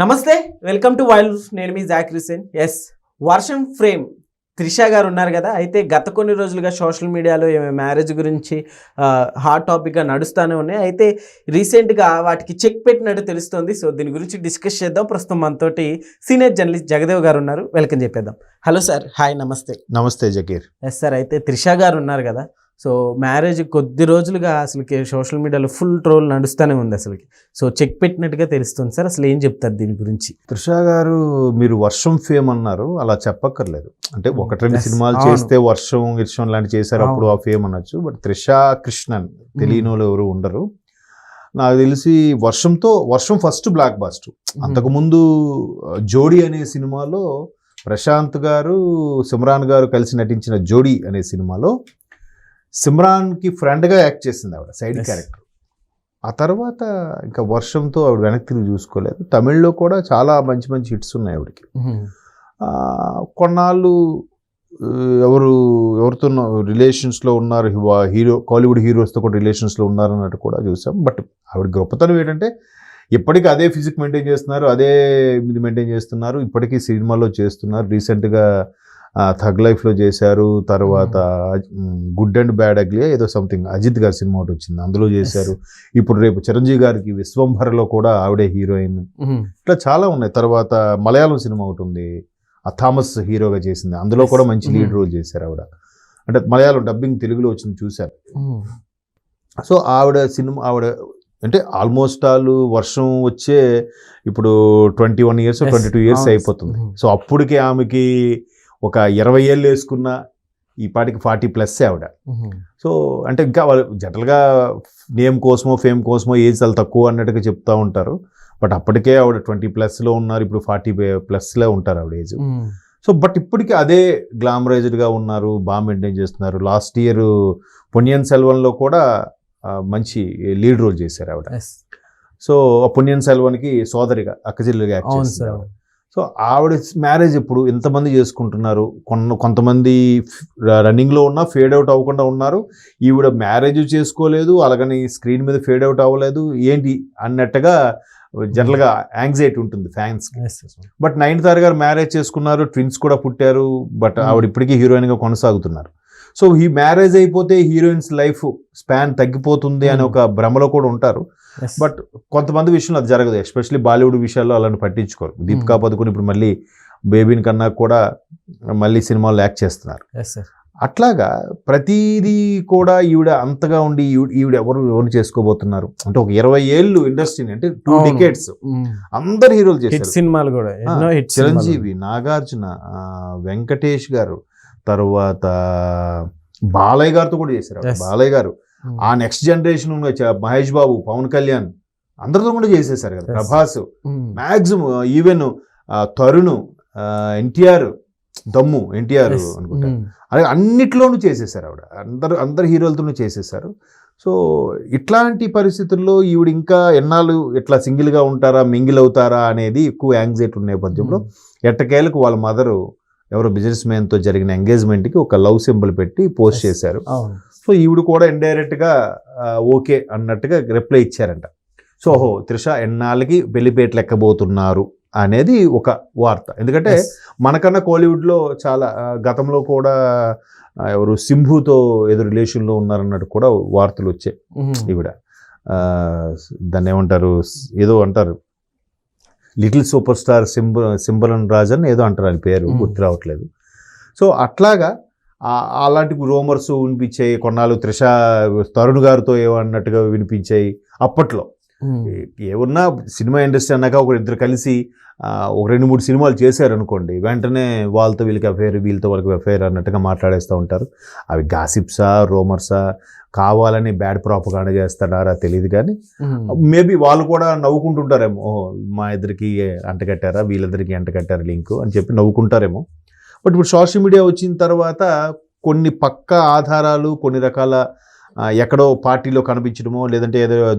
నమస్తే welcome to wild నేను మీ జాకిర్ హుసేన్ ఎస్ వర్షం ఫ్రేమ్. త్రిష గారు ఉన్నారు కదా అయితే గత కొన్ని రోజులుగా సోషల్ మీడియాలో మ్యారేజ్ గురించి హాట్ టాపిక్గా నడుస్తూనే ఉన్నాయి. అయితే రీసెంట్గా వాటికి చెక్ పెట్టినట్టు తెలుస్తుంది. సో దీని గురించి డిస్కస్ చేద్దాం. ప్రస్తుతం మనతోటి సీనియర్ జర్నలిస్ట్ జగదేవ్ గారు ఉన్నారు. వెల్కమ్ చెప్పేద్దాం. హలో సార్ హాయ్ నమస్తే. నమస్తే జకీర్. ఎస్ సార్ అయితే త్రిష గారు ఉన్నారు కదా సో మ్యారేజ్ కొద్ది రోజులుగా అసలుకి సోషల్ మీడియాలో ఫుల్ ట్రోల్ నడుస్తూనే ఉంది అసలుకి. సో చెక్ పెట్టినట్టుగా తెలుస్తుంది సార్ అసలు ఏం చెప్తారు దీని గురించి? త్రిష గారు మీరు వర్షం ఫేమ్ అన్నారు అలా చెప్పక్కర్లేదు. అంటే Hmm. ఒకటి రెండు. సినిమాలు. చేస్తే వర్షం గిర్షం లాంటి చేశారు అప్పుడు ఆ ఫేమ్ అనొచ్చు. బట్ త్రిష కృష్ణన్ తెలియని వాళ్ళు ఎవరు ఉండరు. నాకు తెలిసి వర్షంతో వర్షం ఫస్ట్ బ్లాక్ బాస్ట్ అంతకుముందు ఆ, జోడీ అనే సినిమాలో ప్రశాంత్ గారు సిమ్రాన్ గారు కలిసి నటించిన జోడీ అనే సినిమాలో సిమ్రాన్కి ఫ్రెండ్గా యాక్ట్ చేసింది ఆవిడ సైడ్. క్యారెక్టర్. ఆ తర్వాత ఇంకా వర్షంతో ఆవిడ వెనక్కి తిరిగి చూసుకోలేదు. తమిళ్ళో కూడా చాలా మంచి మంచి హిట్స్ ఉన్నాయి ఆవిడకి. కొన్నాళ్ళు ఎవరు ఎవరితో రిలేషన్స్లో ఉన్నారు హీరో కాలీవుడ్ హీరోస్తో కూడా రిలేషన్స్లో ఉన్నారు అన్నట్టు కూడా చూసాం. బట్ ఆవిడ గొప్పతనం ఏంటంటే ఇప్పటికీ అదే ఫిజిక్ మెయింటైన్ చేస్తున్నారు అదే ఇది మెయింటైన్ చేస్తున్నారు ఇప్పటికీ సినిమాలో చేస్తున్నారు. రీసెంట్గా థగ్ లైఫ్లో చేశారు తర్వాత గుడ్ అండ్ బ్యాడ్ అగ్లీ ఏదో సంథింగ్ అజిత్ గారి సినిమా ఒకటి వచ్చింది అందులో చేశారు ఇప్పుడు రేపు చిరంజీవి గారికి విశ్వంభరలో కూడా ఆవిడే హీరోయిన్. ఇట్లా చాలా ఉన్నాయి తర్వాత మలయాళం సినిమా ఒకటి ఉంది ఆ థామస్ హీరోగా చేసింది అందులో కూడా మంచి లీడ్. రోల్ చేశారు ఆవిడ అంటే మలయాళం డబ్బింగ్ తెలుగులో వచ్చింది చూశారు. సో ఆవిడ సినిమా ఆవిడ అంటే ఆల్మోస్ట్ ఆల్ వర్షం వచ్చే ఇప్పుడు twenty one years. Twenty two years. అయిపోతుంది. సో అప్పటికే ఆమెకి ఒక ఇరవై ఏళ్ళు వేసుకున్న ఈ పాటికి ఫార్టీ ప్లస్ ఆవిడ. సో అంటే ఇంకా వాళ్ళు జనరల్గా నేమ్ కోసమో ఫేమ్ కోసమో ఏజ్ చాలా తక్కువ అన్నట్టుగా చెప్తా ఉంటారు బట్ అప్పటికే ఆవిడ ట్వంటీ ప్లస్లో ఉన్నారు ఇప్పుడు ఫార్టీ ప్లస్లో ఉంటారు ఆవిడ ఏజ్. సో బట్ ఇప్పటికీ అదే గ్లామరైజ్డ్గా ఉన్నారు బాగా మెయింటైన్ చేస్తున్నారు లాస్ట్ ఇయర్ పొన్నియన్ సెల్వన్లో కూడా మంచి లీడ్ రోల్ చేశారు ఆవిడ. సో ఆ పొన్నియన్ సెల్వన్కి సోదరిగా అక్కచెల్లిగా యాక్ట్ ఆవిడ. సో ఆవిడ మ్యారేజ్ ఇప్పుడు ఎంతమంది చేసుకుంటున్నారు? కొన్న కొంతమంది రన్నింగ్లో ఉన్నా ఫేడ్ అవుట్ అవ్వకుండా ఉన్నారు. ఈవిడ మ్యారేజ్ చేసుకోలేదు. అలాగని స్క్రీన్ మీద ఫేడ్ అవుట్ అవ్వలేదు. ఏంటి అన్నట్టుగా జనరల్గా యాంగ్జైటీ ఉంటుంది ఫ్యాన్స్కి yes. బట్ నైన్తార్ గారు మ్యారేజ్ చేసుకున్నారు. ట్విన్స్ కూడా పుట్టారు. But Hmm. ఆవిడ ఇప్పటికీ హీరోయిన్గా కొనసాగుతున్నారు. సో ఈ మ్యారేజ్ అయిపోతే హీరోయిన్స్ లైఫ్ స్పాన్ తగ్గిపోతుంది అనే Hmm. ఒక భ్రమలో కూడా ఉంటారు. బట్ కొంతమంది విషయంలో అది జరగదు. ఎస్పెషల్లీ బాలీవుడ్ విషయాల్లో అలాంటి పట్టించుకోరు. దీపికా పదుకుని ఇప్పుడు మళ్ళీ బేబీని కన్నా కూడా మళ్ళీ సినిమాల్లో యాక్ట్ చేస్తున్నారు. అట్లాగా ప్రతిదీ కూడా ఈవిడ అంతగా ఉండి ఈవిడ- ఎవరు ఎవరు చేసుకోబోతున్నారు? అంటే ఒక ఇరవై ఏళ్ళు ఇండస్ట్రీని అంటే టూ. డికేట్స్ మ్మ్. అందరు హీరోలు చేశారు. సినిమాలు కూడా చిరంజీవి నాగార్జున వెంకటేష్ గారు తర్వాత బాలయ్య గారితో కూడా చేశారు. బాలయ్య గారు. ఆ నెక్స్ట్ జనరేషన్ మహేష్ బాబు పవన్ కళ్యాణ్ అందరితో కూడా చేసేసారు కదా. ప్రభాస్ మ్యాక్సిమం ఈవెన్ తరుణ్ ఎన్టీఆర్ దమ్ము ఎన్టీఆర్ అనుకుంటా. అలాగే అన్నిట్లోనూ చేసేసారు ఆవిడ. అందరు అందరు హీరోలతోనూ చేసేసారు సో ఇట్లాంటి పరిస్థితుల్లో ఈవిడ ఇంకా ఎన్నాళ్ళు ఇట్లా సింగిల్గా ఉంటారా మింగిల్ అవుతారా అనేది ఎక్కువ యాంగ్జైటీ ఉన్న నేపథ్యంలో ఎట్టకేలకు వాళ్ళ మదరు ఎవరో బిజినెస్ మ్యాన్తో జరిగిన ఎంగేజ్మెంట్కి ఒక లవ్ సింబల్ పెట్టి పోస్ట్. చేశారు. సో ఈవిడ కూడా ఇండైరెక్ట్గా ఓకే అన్నట్టుగా రిప్లై ఇచ్చారంట సో ఓహో త్రిష ఎన్నాళ్ళకి పెళ్ళిపేటలు ఎక్కబోతున్నారు అనేది ఒక వార్త ఎందుకంటే. మనకన్నా కోలీవుడ్లో చాలా గతంలో కూడా ఎవరు సింభుతో ఏదో రిలేషన్లో ఉన్నారన్నట్టు కూడా వార్తలు వచ్చాయి. ఈవిడ దాన్ని ఏమంటారు ఏదో అంటారు లిటిల్ సూపర్ స్టార్ సింబ సింబలన్ రాజన్ ఏదో అంటారు ఆయన పేరు. గుర్తు రావట్లేదు సో అట్లాగా అలాంటి రూమర్స్ వినిపించాయి. కొన్నాళ్ళు త్రిష తరుణ్ గారితో ఏమో అన్నట్టుగా వినిపించాయి. అప్పట్లో. ఏమన్నా సినిమా ఇండస్ట్రీ అన్నాక ఒక ఇద్దరు కలిసి ఒక రెండు మూడు సినిమాలు చేశారు అనుకోండి వెంటనే వాళ్ళతో వీళ్ళకి అఫైర్ వీళ్ళతో వాళ్ళకి అఫైర్ అన్నట్టుగా మాట్లాడేస్తూ ఉంటారు. అవి గాసిప్సా రోమర్సా కావాలని బ్యాడ్ ప్రాపగాండ చేస్తాడారా తెలియదు కానీ. మేబీ వాళ్ళు కూడా నవ్వుకుంటుంటారేమో మా ఇద్దరికి అంటకట్టారా వీళ్ళిద్దరికి అంటకట్టారా లింక్ అని చెప్పి నవ్వుకుంటారేమో. బట్ ఇప్పుడు సోషల్ మీడియా వచ్చిన తర్వాత కొన్ని పక్క ఆధారాలు కొన్ని రకాల ఎక్కడో పార్టీలో కనిపించడమో లేదంటే ఏదో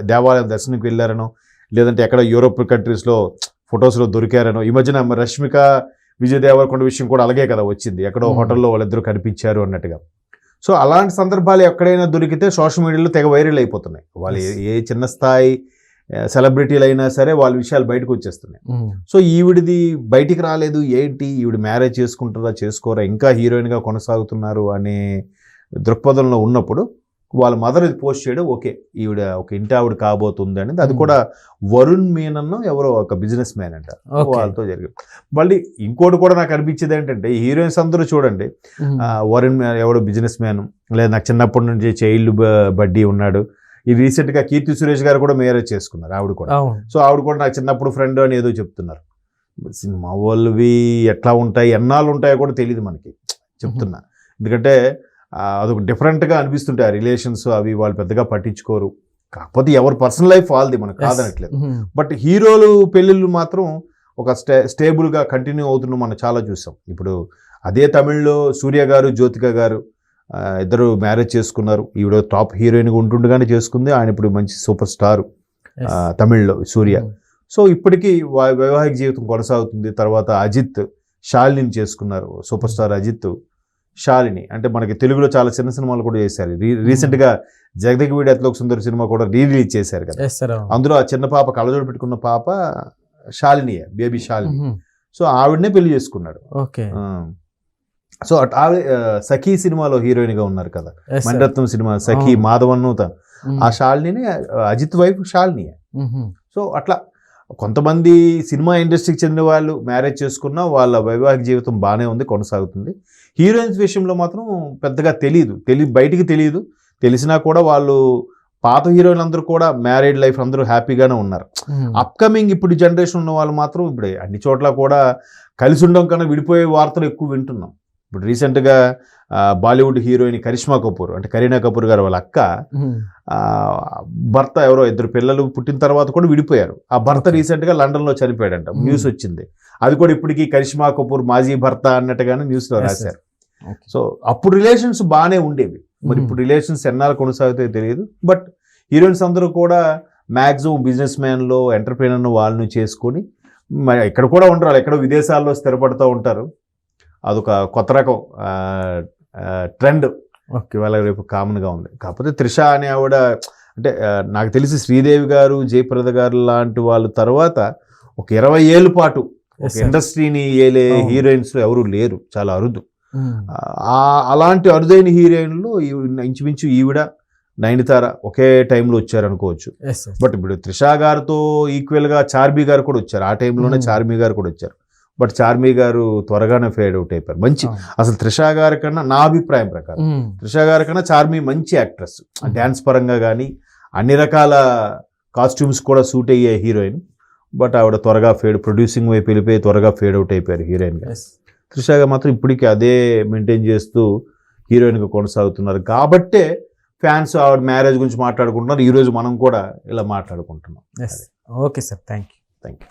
దేవాలయం దర్శనంకి వెళ్ళారనో లేదంటే ఎక్కడ యూరోప్ కంట్రీస్లో ఫొటోస్లో దొరికారనో ఈ మధ్యన రష్మిక విజయ్ దేవరకొండ విషయం కూడా అలాగే కదా వచ్చింది. ఎక్కడో. హోటల్లో వాళ్ళిద్దరూ కనిపించారు అన్నట్టుగా. సో అలాంటి సందర్భాలు ఎక్కడైనా దొరికితే సోషల్ మీడియాలో తెగ వైరల్ అయిపోతున్నాయి. వాళ్ళు ఏ- ఏ చిన్న స్థాయి సెలబ్రిటీలు అయినా సరే వాళ్ళ విషయాలు బయటకు వచ్చేస్తున్నాయి. సో ఈవిడిది బయటికి రాలేదు ఏంటి ఈవిడ మ్యారేజ్ చేసుకుంటారా చేసుకోరా ఇంకా హీరోయిన్గా కొనసాగుతున్నారు అనే దృక్పథంలో ఉన్నప్పుడు వాళ్ళ మదర్ ఇది పోస్ట్ చేయడం ఓకే ఈవిడ ఒక ఇంటి ఆవిడ కాబోతుంది అనేది అది. కూడా వరుణ్ మీనన్ ఎవరో ఒక బిజినెస్ మ్యాన్ అంట. వాళ్ళతో జరిగింది మళ్ళీ ఇంకోటి కూడా నాకు అనిపించేది ఏంటంటే ఈ హీరోయిన్స్ అందరూ చూడండి వరుణ్ ఎవడో బిజినెస్ మ్యాన్ లేదా నాకు చిన్నప్పటి నుంచి చైల్డ్ బడ్డీ ఉన్నాడు ఈ రీసెంట్గా కీర్తి సురేష్ గారు కూడా మ్యారేజ్ చేసుకున్నారు ఆవిడ కూడా. సో ఆవిడ కూడా నాకు చిన్నప్పుడు ఫ్రెండ్ అని ఏదో చెప్తున్నారు. సినిమా వాళ్ళవి ఎట్లా ఉంటాయి ఎన్నాళ్ళు ఉంటాయో కూడా తెలియదు మనకి. చెప్తున్నా. ఎందుకంటే అదొక డిఫరెంట్గా అనిపిస్తుంటాయి ఆ రిలేషన్స్ అవి వాళ్ళు పెద్దగా పట్టించుకోరు. కాకపోతే ఎవరి పర్సనల్ లైఫ్ వాళ్ళది మనకు కాదనట్లేదు. బట్ హీరోలు పెళ్ళిళ్ళు మాత్రం ఒక స్టే స్టేబుల్గా కంటిన్యూ అవుతున్న మనం చాలా చూసాం. ఇప్పుడు అదే తమిళ్ళో సూర్య గారు జ్యోతిక గారు ఇద్దరు మ్యారేజ్ చేసుకున్నారు. ఈవిడ టాప్ హీరోయిన్గా ఉంటుండగానే చేసుకుంది. ఆయన ఇప్పుడు మంచి సూపర్ స్టార్. తమిళ్ళో సూర్య. ఉమ్. సో ఇప్పటికీ వై- వైవాహిక జీవితం కొనసాగుతుంది. తర్వాత అజిత్ షాలిని చేసుకున్నారు. Super star Ajith Shalini. అంటే మనకి తెలుగులో చాలా చిన్న సినిమాలు కూడా చేశారు. రీ రీసెంట్గా జగదగ వీడి అతలోక సుందర సినిమా కూడా రీ రిలీజ్ చేశారు కదా. అందులో ఆ చిన్న పాప కళ్ళజోడు పెట్టుకున్న పాప షాలినియే బేబీ షాలిని. ఉమ్. సో ఆవిడనే పెళ్ళి చేసుకున్నాడు. ఓకే. సో అట్ ఆవిడ ఆ, సఖీ సినిమాలో హీరోయిన్గా ఉన్నారు కదా. మణిరత్నం సినిమా సఖీ. మాధవన్ను తను ఉమ్. ఆ షాలిని అజిత్ వైఫ్ షాలిని. సో అట్లా కొంతమంది సినిమా ఇండస్ట్రీకి చెందిన వాళ్ళు మ్యారేజ్ చేసుకున్న వాళ్ళ వైవాహిక జీవితం బాగానే ఉంది కొనసాగుతుంది హీరోయిన్స్ విషయంలో మాత్రం పెద్దగా తెలియదు తెలి బయటికి తెలియదు తెలిసినా కూడా వాళ్ళు పాత హీరోయిన్ అందరూ కూడా మ్యారీడ్ లైఫ్ అందరూ హ్యాపీగానే ఉన్నారు. అప్కమింగ్ ఇప్పుడు జనరేషన్ ఉన్న వాళ్ళు మాత్రం ఇప్పుడు అన్ని చోట్ల కూడా కలిసి ఉండడం కన్నా విడిపోయే వార్తలు ఎక్కువ వింటున్నాం ఇప్పుడు రీసెంట్గా బాలీవుడ్ హీరోయిన్ కరిష్మా కపూర్ అంటే కరీనా కపూర్ గారు వాళ్ళ అక్క భర్త ఎవరో ఇద్దరు పిల్లలు పుట్టిన తర్వాత కూడా విడిపోయారు. ఆ భర్త. రీసెంట్గా లండన్లో చనిపోయాడంట. న్యూస్ వచ్చింది. అది కూడా ఇప్పటికీ కరిష్మా కపూర్ మాజీ భర్త అన్నట్టుగానే న్యూస్లో రాశారు. సో అప్పుడు రిలేషన్స్ బాగానే ఉండేవి. మరి. ఇప్పుడు రిలేషన్స్ ఎన్నాళ్ళు కొనసాగుతాయో తెలియదు. బట్ హీరోయిన్స్ అందరూ కూడా మ్యాక్సిమం బిజినెస్ మ్యాన్లో ఎంటర్ప్రీనర్ వాళ్ళని చేసుకొని మరి ఇక్కడ కూడా ఉంటారు వాళ్ళు ఎక్కడో విదేశాల్లో స్థిరపడుతూ ఉంటారు. అదొక కొత్త రకం ట్రెండ్ ఓకే. ఇవాళ రేపు కామన్గా ఉంది కాకపోతే త్రిష అనే ఆవిడ అంటే నాకు తెలిసి శ్రీదేవి గారు జయప్రద గారు లాంటి వాళ్ళు తర్వాత ఒక ఇరవై ఏళ్ళ పాటు ఒక. ఇండస్ట్రీని ఏలే. హీరోయిన్స్ ఎవరు లేరు చాలా అరుదు. ఆ అలాంటి అరుదైన హీరోయిన్లు ఈ- ఇంచుమించు ఈవిడ నయనతార ఒకే టైంలో వచ్చారనుకోవచ్చు. బట్ ఇప్పుడు త్రిషా గారితో ఈక్వల్గా చార్మి గారు కూడా వచ్చారు ఆ టైంలోనే Hmm. చార్మి గారు కూడా వచ్చారు బట్ చార్మి గారు త్వరగానే ఫేడ్ అవుట్ అయిపోయారు. మంచి. అసలు త్రిషా గారి కన్నా నా అభిప్రాయం ప్రకారం. త్రిషా గారి కన్నా చార్మి మంచి యాక్ట్రెస్. డ్యాన్స్ పరంగా కానీ అన్ని రకాల కాస్ట్యూమ్స్ కూడా సూట్ అయ్యే హీరోయిన్. బట్ ఆవిడ త్వరగా ఫేడ్ ప్రొడ్యూసింగ్ వైపు వెళ్ళిపోయి త్వరగా ఫేడ్ అవుట్ అయిపోయారు హీరోయిన్గా Yes. త్రిషాగా మాత్రం ఇప్పటికీ అదే మెయింటైన్ చేస్తూ హీరోయిన్గా కొనసాగుతున్నారు. కాబట్టే ఫ్యాన్స్ ఆవిడ మ్యారేజ్ గురించి మాట్లాడుకుంటున్నారు. ఈరోజు మనం కూడా ఇలా మాట్లాడుకుంటున్నాం. Okay sir thank you thank you